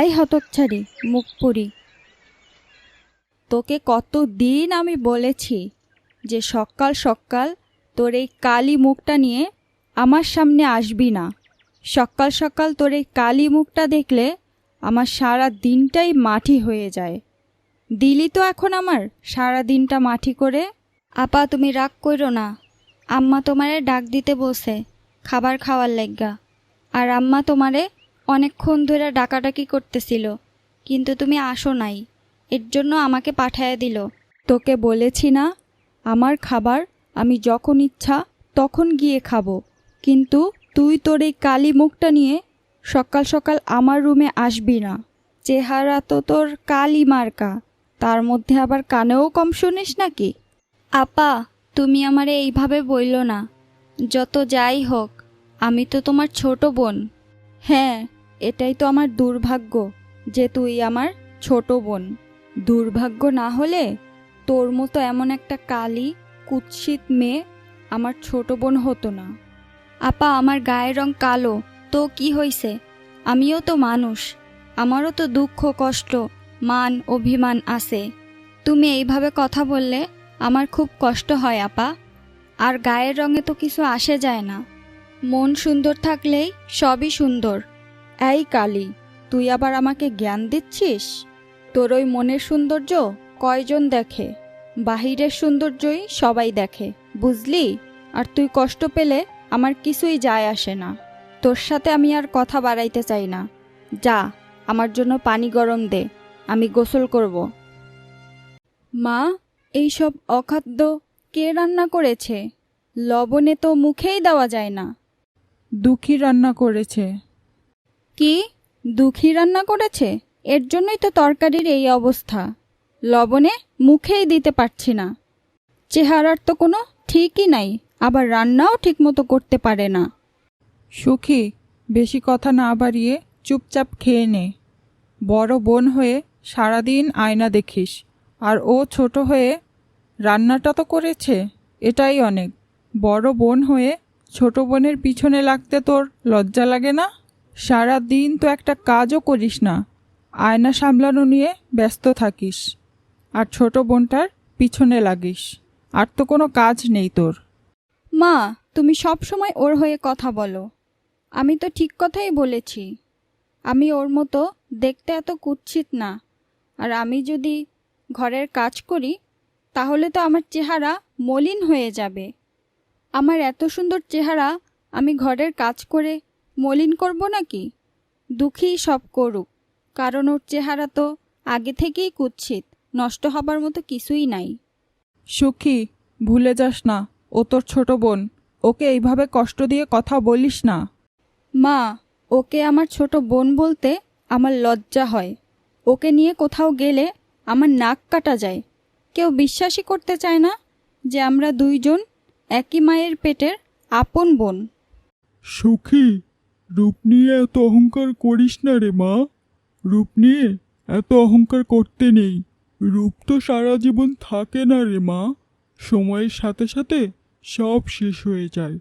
এই হতচ্ছাড়ি মুখ পুরি। তোকে কত দিন আমি বলেছি যে সকাল সকাল তোর এই কালি মুখটা নিয়ে আমার সামনে আসবি না। সকাল সকাল তোর এই কালি মুখটা দেখলে আমার সারা দিনটাই মাটি হয়ে যায়। দিলি তো এখন আমার সারা দিনটা মাটি করে। আপা, তুমি রাগ করো না। আম্মা তোমারে ডাক দিতে বসে খাবার খাওয়ার লেগা। আর আম্মা তোমারে অনেকক্ষণ ধরে ডাকাডাকি করতেছিল, কিন্তু তুমি আসো নাই, এর জন্য আমাকে পাঠায় দিল। তোকে বলেছি না, আমার খাবার আমি যখন ইচ্ছা তখন গিয়ে খাব, কিন্তু তুই তোর এই কালি মুখটা নিয়ে সকাল সকাল আমার রুমে আসবি না। চেহারা তো তোর কালি মার্কা, তার মধ্যে আবার কানেও কম শুনিস নাকি? আপা, তুমি আমারে এইভাবে বইল না, যত যাই হোক, আমি তো তোমার ছোট বোন। হ্যাঁ এটাই তো আমার দুর্ভাগ্য যে তুই আমার ছোট বোন। দুর্ভাগ্য না হলে তোর মতো এমন একটা কালি, কুৎসিত মেয়ে আমার ছোট বোন হতো না। আপা, আমার গায়ের রং কালো, তো কি হইছে? আমিও তো মানুষ, আমারও তো দুঃখ, কষ্ট, মান, অভিমান আছে। তুমি এইভাবে কথা বললে আমার খুব কষ্ট হয়, আপা। আর গায়ের রঙে তো কিছু আসে যায় না। মন সুন্দর থাকলেই সবই সুন্দর। এই কালি, তুই আবার আমাকে জ্ঞান দিচ্ছিস? তোর ওই মনের সৌন্দর্য কয়জন দেখে? বাহিরের সৌন্দর্যই সবাই দেখে, বুঝলি? আর তুই কষ্ট পেলে আমার কিছুই যায় আসে না। তোর সাথে আমি আর কথা বাড়াইতে চাই না। যা, আমার জন্য পানি গরম দে, আমি গোসল করব। মা এইসব অখাদ্য কে রান্না করেছে? লবণে তো মুখেই দেওয়া যায় না। দুঃখী রান্না করেছে। কি? দুঃখী রান্না করেছে? এর জন্যই তো তরকারির এই অবস্থা। লবণে মুখেই দিতে পারছি না। চেহারার তো কোনো ঠিকই নাই, আবার রান্নাও ঠিকমতো করতে পারে না। সুখী, বেশি কথা না বাড়িয়ে চুপচাপ খেয়ে নে। বড় বোন হয়ে সারাদিন আয়না দেখিস, আর ও ছোট হয়ে রান্নাটা তো করেছে, এটাই অনেক। বড় বোন হয়ে ছোট বোনের পিছনে লাগতে তোর লজ্জা লাগে না? সারা দিন তো একটা কাজও করিস না, আয়না সামলানো নিয়ে ব্যস্ত থাকিস। আর ছোট বোনটার পিছনে লাগিস, আর তো কোনো কাজ নেই তোর। মা, তুমি সব সময় ওর হয়ে কথা বলো। আমি তো ঠিক কথাই বলেছি। আমি ওর মতো দেখতে এত কুৎসিত না। আর আমি যদি ঘরের কাজ করি, তাহলে তো আমার চেহারা মলিন হয়ে যাবে। আমার এত সুন্দর চেহারা আমি ঘরের কাজ করে মলিন করব নাকি? দুঃখী সব করুক কারণ ওর চেহারা তো আগে থেকেই কুৎসিত নষ্ট হবার মতো কিছুই নাই। সুখী ভুলে যাস না ও তোর ছোট বোন ওকে এইভাবে কষ্ট দিয়ে কথা বলিস না। মা ওকে আমার ছোট বোন বলতে আমার লজ্জা হয়। ওকে নিয়ে কোথাও গেলে আমার নাক কাটা যায়। কেউ বিশ্বাসই করতে চায় না যে আমরা দুইজন একই মায়ের পেটের আপন বোন। সুখী রূপ নিয়ে এত অহংকার করিস না রে মা। রূপ নিয়ে এত অহংকার করতে নেই। রূপ তো সারা জীবন থাকে না রে মা। সময়ের সাথে সাথে সব শেষ হয়ে যায়।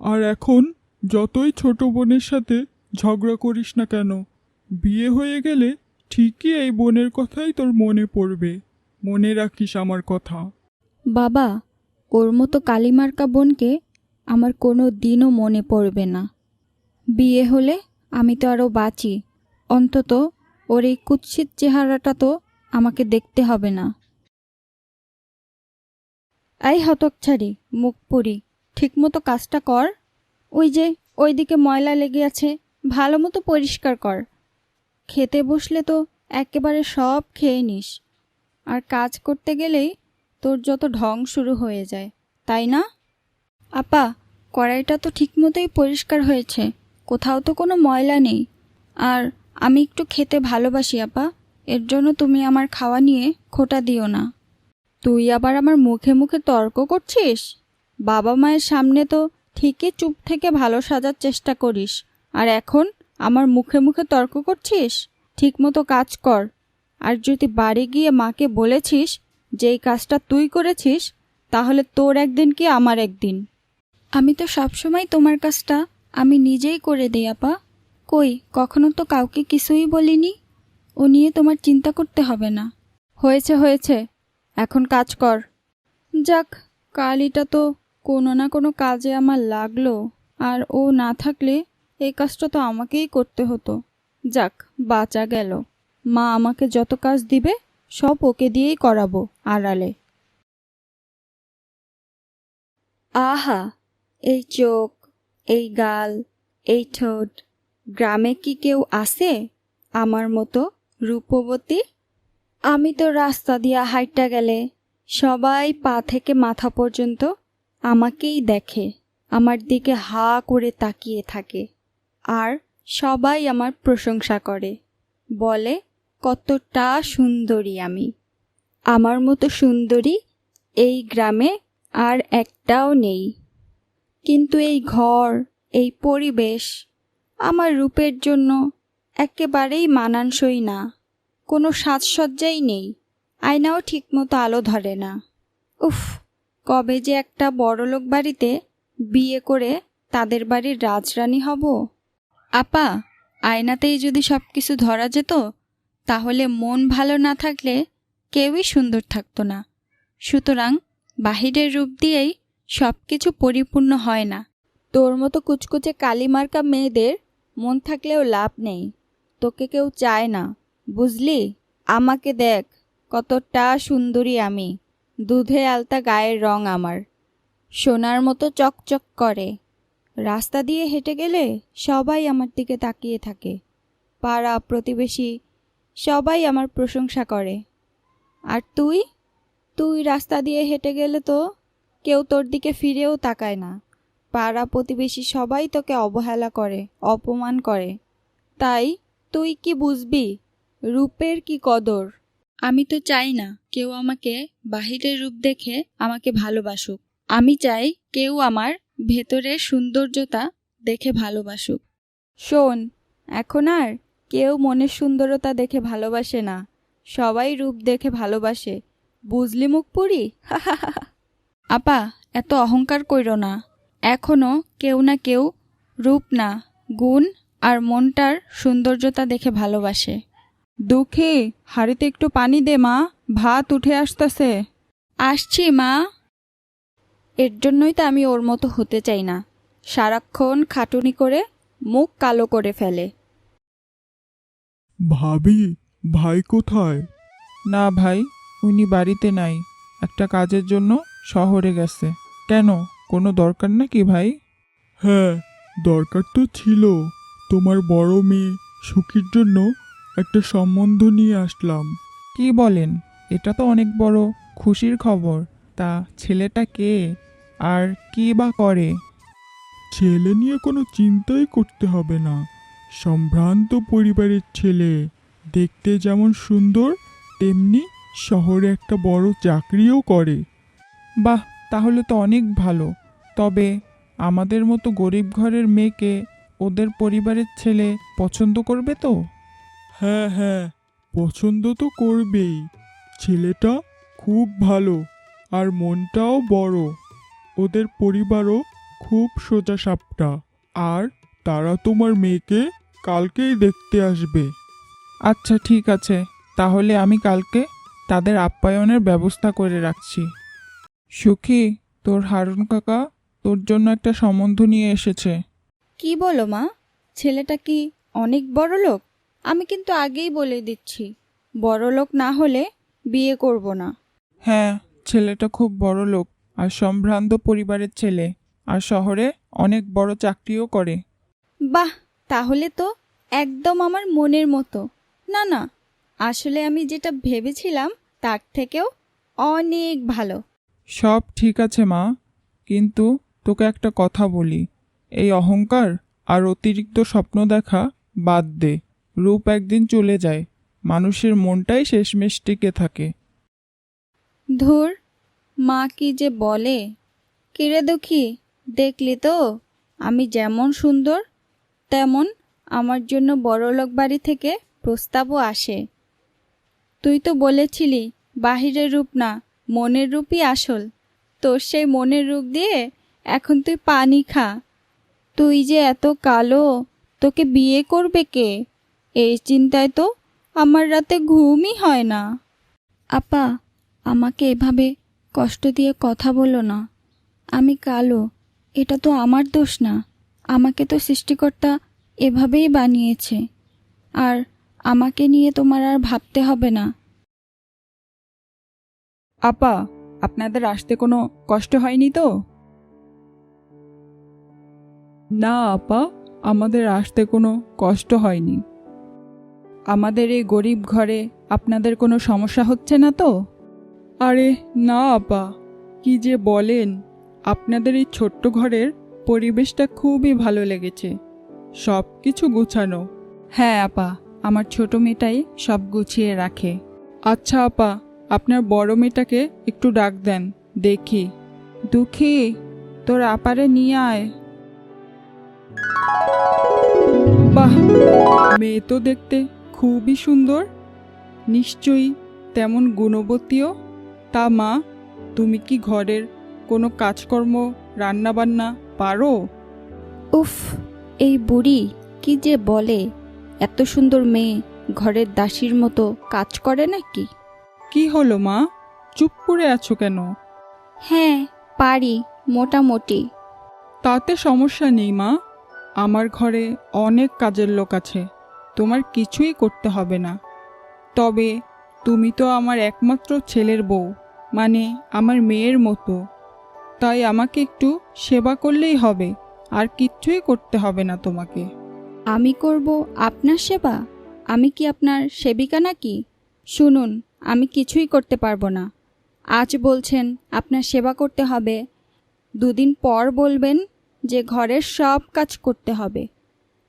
আর এখন যতই ছোট বোনের সাথে ঝগড়া করিস না কেন, বিয়ে হয়ে গেলে ঠিকই এই বোনের কথাই তোর মনে পড়বে। মনে রাখিস আমার কথা। বাবা, ওর মতো কালিমার্কা বোনকে আমার কোনো দিনও মনে পড়বে না। বিয়ে হলে আমি তো আরও বাঁচি। অন্তত ওর এই কুৎসিত চেহারাটা তো আমাকে দেখতে হবে না। এই হতকছাড়ি মুখ পুরি ঠিকমতো কাজটা কর। ওই যে, ওইদিকে ময়লা লেগে আছে ভালো মতো পরিষ্কার কর। খেতে বসলে তো একেবারে সব খেয়ে নিস। আর কাজ করতে গেলেই তোর যত ঢং শুরু হয়ে যায়, তাই না? আপা, কড়াইটা তো ঠিকমতোই পরিষ্কার হয়েছে। কোথাও তো কোনো ময়লা নেই। আর আমি একটু খেতে ভালোবাসি, আপা। এর জন্য তুমি আমার খাওয়া নিয়ে খোটা দিও না। তুই আবার আমার মুখে মুখে তর্ক করছিস? বাবা মায়ের সামনে তো ঠিকই চুপ থেকে ভালো সাজার চেষ্টা করিস। আর এখন আমার মুখে মুখে তর্ক করছিস? ঠিকমতো কাজ কর। আর যদি বাড়ি গিয়ে মাকে বলেছিস যে এই কাজটা তুই করেছিস, তাহলে তোর একদিন কি আমার একদিন? আমি তো সবসময় তোমার কাজটা আমি নিজেই করে দিই, আপা। কই, কখনো তো কাউকে কিছুই বলিনি? ও নিয়ে তোমার চিন্তা করতে হবে না। হয়েছে হয়েছে। এখন কাজ কর। যাক কালিটা তো কোনো না কোনো কাজে আমার লাগল। আর ও না থাকলে এই কাজটা তো আমাকেই করতে হতো। যাক, বাঁচা গেল। মা আমাকে যত কাজ দিবে, সব ওকে দিয়েই করাবো আড়ালে। আহা, এই চোখ। এই গাল, এই ঠোঁট, গ্রামে কি কেউ আসে আমার মতো রূপবতী? আমি তো রাস্তা দিয়া হাইটটা গেলে সবাই পা থেকে মাথা পর্যন্ত আমাকেই দেখে, আমার দিকে হা করে তাকিয়ে থাকে। আর সবাই আমার প্রশংসা করে, বলে, কতটা সুন্দরী আমি। আমার মতো সুন্দরী এই গ্রামে আর একটাও নেই। কিন্তু এই ঘর, এই পরিবেশ আমার রূপের জন্য একেবারেই মানানসই না। কোনো সাজসজ্জাই নেই, আয়নাও ঠিকমতো আলো ধরে না। উফ, কবে যে একটা বড়লোক বাড়িতে বিয়ে করে তাদের বাড়ির রাজরানী হব? আপা, আয়নাতেই যদি সব কিছু ধরা যেত, তাহলে মন ভালো না থাকলে কেউই সুন্দর থাকতো না। সুতরাং বাহিরের রূপ দিয়েই সব কিছু পরিপূর্ণ হয় না। তোর মতো কুচকুচে কালিমার্কা মেয়েদের মন থাকলেও লাভ নেই। তোকে কেউ চায় না, বুঝলি? আমাকে দেখ, কতটা সুন্দরী আমি। দুধে আলতা গায়ের রং আমার। সোনার মতো চকচক করে। রাস্তা দিয়ে হেঁটে গেলে সবাই আমার দিকে তাকিয়ে থাকে। পাড়া প্রতিবেশী সবাই আমার প্রশংসা করে। আর তুই? তুই রাস্তা দিয়ে হেঁটে গেলে তো কেউ তোর দিকে ফিরেও তাকায় না। পাড়া প্রতিবেশী সবাই তোকে অবহেলা করে, অপমান করে। তাই তুই কি বুঝবি? রূপের কি কদর? আমি তো চাই না কেউ আমাকে বাহিরের রূপ দেখে আমাকে ভালোবাসুক। আমি চাই কেউ আমার ভেতরের সৌন্দর্যতা দেখে ভালোবাসুক। শোন, এখন আর কেউ মনের সুন্দরতা দেখে ভালোবাসে না। সবাই রূপ দেখে ভালোবাসে। বুঝলি মুখ পুরি আপা এত অহংকার কইর না। এখনও কেউ না কেউ রূপ না গুণ আর মনটার সৌন্দর্যতা দেখে ভালোবাসে। দুঃখী হাড়িতে একটু পানি দে মা ভাত উঠে আসতেছে। আসছি মা। এর জন্যই তো আমি ওর মতো হতে চাই না। সারাক্ষণ খাটুনি করে মুখ কালো করে ফেলে। ভাবি ভাই কোথায়? না ভাই উনি বাড়িতে নাই। একটা কাজের জন্য শহরে গেছে। কেন? কোনো দরকার নাকি ভাই? হ্যাঁ দরকার তো ছিল। তোমার বড় মেয়ে সুখীর জন্য একটা সম্বন্ধ নিয়ে আসলাম। কি বলেন? এটা তো অনেক বড় খুশির খবর। তা ছেলেটা কে? আর কি বা করে? ছেলে নিয়ে কোনো চিন্তাই করতে হবে না। সম্ভ্রান্ত পরিবারের ছেলে। দেখতে যেমন সুন্দর তেমনি শহরে একটা বড় চাকরিও করে। বাহ তাহলে তো অনেক ভালো। তবে আমাদের মতো গরিব ঘরের মেয়েকে ওদের পরিবারের ছেলে পছন্দ করবে তো? হ্যাঁ হ্যাঁ পছন্দ তো করবেই। ছেলেটা খুব ভালো আর মনটাও বড়। ওদের পরিবারও খুব সোজা সাপটা আর তারা তোমার মেয়েকে কালকেই দেখতে আসবে। আচ্ছা ঠিক আছে। তাহলে আমি কালকে তাদের আপ্যায়নের ব্যবস্থা করে রাখছি। সুখী? তোর হারুন কাকা তোর জন্য একটা সম্বন্ধ নিয়ে এসেছে। কি বলো মা? ছেলেটা কি অনেক বড় লোক? আমি কিন্তু আগেই বলে দিচ্ছি বড় লোক না হলে বিয়ে করব না। হ্যাঁ ছেলেটা খুব বড় লোক আর সম্ভ্রান্ত পরিবারের ছেলে আর শহরে অনেক বড় চাকরিও করে। বাহ তাহলে তো একদম আমার মনের মতো। না না আসলে আমি যেটা ভেবেছিলাম তার থেকেও অনেক ভালো। সব ঠিক আছে, মা, কিন্তু তোকে একটা কথা বলি। এই অহংকার আর অতিরিক্ত স্বপ্ন দেখা বাদ দে। রূপ একদিন চলে যায়, মানুষের মনটাই শেষমেশ টিকে থাকে। ধুর, মা কি যে বলে? কিরে দুঃখী, দেখলি তো? আমি যেমন সুন্দর, তেমন আমার জন্য বড়লোক বাড়ি থেকে প্রস্তাবও আসে। তুই তো বলেছিলি, বাহিরের রূপ না মনের রূপই আসল। তোর সেই মনের রূপ দিয়ে এখন তুই পানি খা। তুই যে এত কালো, তোকে বিয়ে করবে কে? এই চিন্তায় তো আমার রাতে ঘুমই হয় না। আপা, আমাকে এভাবে কষ্ট দিয়ে কথা বলো না। আমি কালো, এটা তো আমার দোষ না। আমাকে তো সৃষ্টিকর্তা এভাবেই বানিয়েছে। আর আমাকে নিয়ে তোমার আর ভাবতে হবে না। আপা, আপনাদের আসতে কোনো কষ্ট হয়নি তো? না আপা, আমাদের আসতে কোনো কষ্ট হয়নি। আমাদের এই গরিব ঘরে আপনাদের কোনো সমস্যা হচ্ছে না তো? আরে না আপা, কি যে বলেন, আপনাদের এই ছোট্ট ঘরের পরিবেশটা খুবই ভালো লেগেছে। সব কিছু গুছানো। হ্যাঁ আপা, আমার ছোট মেয়েটাই সব গুছিয়ে রাখে। আচ্ছা আপা আপনার বড় মেয়েটাকে একটু ডাক দেন, দেখি। দুঃখী, তোর আপারে নিয়ে আয়। বাহ, মেয়ে তো দেখতে খুবই সুন্দর। নিশ্চয়ই তেমন গুণবতীও। তা মা, তুমি কি ঘরের কোনো কাজকর্ম, রান্নাবান্না পারো? উফ, এই বুড়ি কি যে বলে, এত সুন্দর মেয়ে ঘরের দাসীর মতো কাজ করে নাকি? কি হলো মা? চুপ করে আছো কেন? হ্যাঁ পারি মোটামুটি। তাতে সমস্যা নেই মা। আমার ঘরে অনেক কাজের লোক আছে। তোমার কিছুই করতে হবে না। তবে তুমি তো আমার একমাত্র ছেলের বউ মানে আমার মেয়ের মতো। তাই আমাকে একটু সেবা করলেই হবে আর কিচ্ছুই করতে হবে না তোমাকে। আমি করব আপনার সেবা? আমি কি আপনার সেবিকা নাকি? শুনুন। আমি কিছুই করতে পারব না। আজ বলছেন আপনার সেবা করতে হবে। দুদিন পর বলবেন যে ঘরের সব কাজ করতে হবে।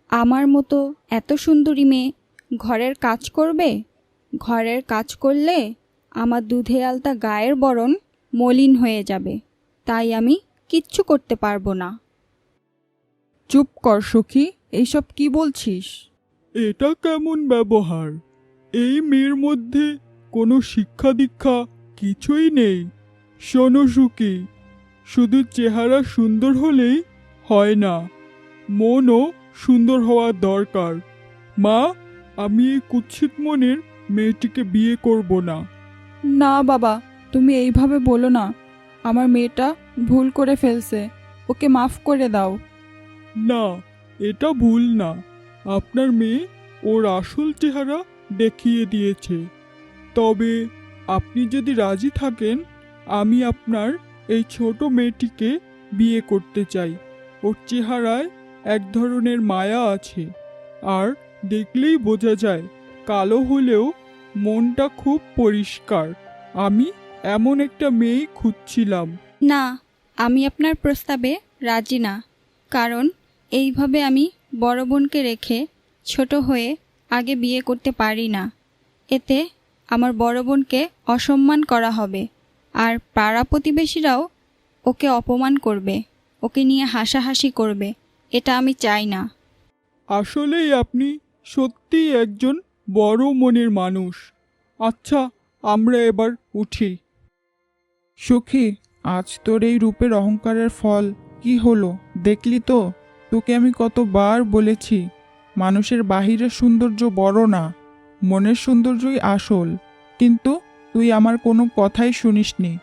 আমার মতো এত সুন্দরী মেয়ে ঘরের কাজ করবে? ঘরের কাজ করলে আমার দুধে আলতা গায়ের বরণ মলিন হয়ে যাবে। তাই আমি কিচ্ছু করতে পারব না। চুপ কর সখী এইসব কি বলছিস? এটা কেমন ব্যবহার? এই মেয়ের মধ্যে কোনো শিক্ষা দীক্ষা কিছুই নেই। শোনো সুখী শুধু চেহারা সুন্দর হলেই হয় না মনও সুন্দর হওয়া দরকার। মা আমি এই কুৎসিত মনের মেয়েটিকে বিয়ে করব না। না বাবা তুমি এইভাবে বলো না। আমার মেয়েটা ভুল করে ফেলছে ওকে মাফ করে দাও। না এটা ভুল না। আপনার মেয়ে ওর আসল চেহারা দেখিয়ে দিয়েছে। তবে আপনি যদি রাজি থাকেন, আমি আপনার এই ছোট মেয়েটিকে বিয়ে করতে চাই। ওর চেহারায় এক ধরনের মায়া আছে। আর দেখলেই বোঝা যায়, কালো হলেও মনটা খুব পরিষ্কার। আমি এমন একটা মেয়েই খুঁজছিলাম। না, আমি আপনার প্রস্তাবে রাজি না। কারণ এইভাবে আমি বড় বোনকে রেখে ছোট হয়ে আগে বিয়ে করতে পারি না। এতে আমার বড় বোনকে অসম্মান করা হবে, আর পাড়া প্রতিবেশীরাও ওকে অপমান করবে, ওকে নিয়ে হাসাহাসি করবে, এটা আমি চাই না। আসলেই আপনি সত্যিই একজন বড় মনের মানুষ। আচ্ছা আমরা এবার উঠি। সুখী, আজ তোর এই রূপের অহংকারের ফল কি হলো? দেখলি তো? তোকে আমি কতবার বলেছি, মানুষের বাহিরের সৌন্দর্য বড় না। মনের সৌন্দর্যই আসল। কিন্তু তুই আমার কোনো কথাই শুনিসনি।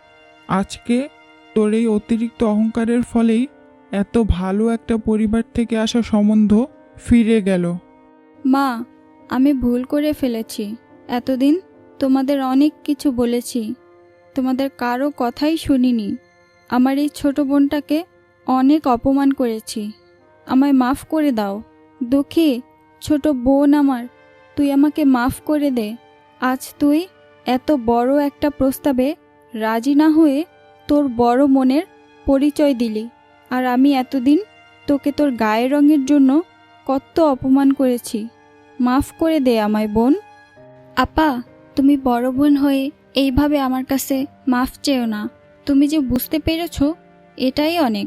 আজকে তোর এই অতিরিক্ত অহংকারের ফলেই এত ভালো একটা পরিবার থেকে আসা সম্বন্ধ ফিরে গেল। মা, আমি ভুল করে ফেলেছি। এতদিন তোমাদের অনেক কিছু বলেছি। তোমাদের কারও কথাই শুনিনি। আমার এই ছোট বোনটাকে অনেক অপমান করেছি। আমায় মাফ করে দাও। দুঃখী ছোট বোন আমার তুই আমাকে মাফ করে দে। আজ তুই এত বড় একটা প্রস্তাবে রাজি না হয়ে তোর বড় মনের পরিচয় দিলি, আর আমি এতদিন তোকে তোর গায়ের রঙের জন্য কত অপমান করেছি। মাফ করে দে আমায়, বোন। আপা, তুমি বড় বোন হয়ে এইভাবে আমার কাছে মাফ চেও না। তুমি যে বুঝতে পেরেছ, এটাই অনেক।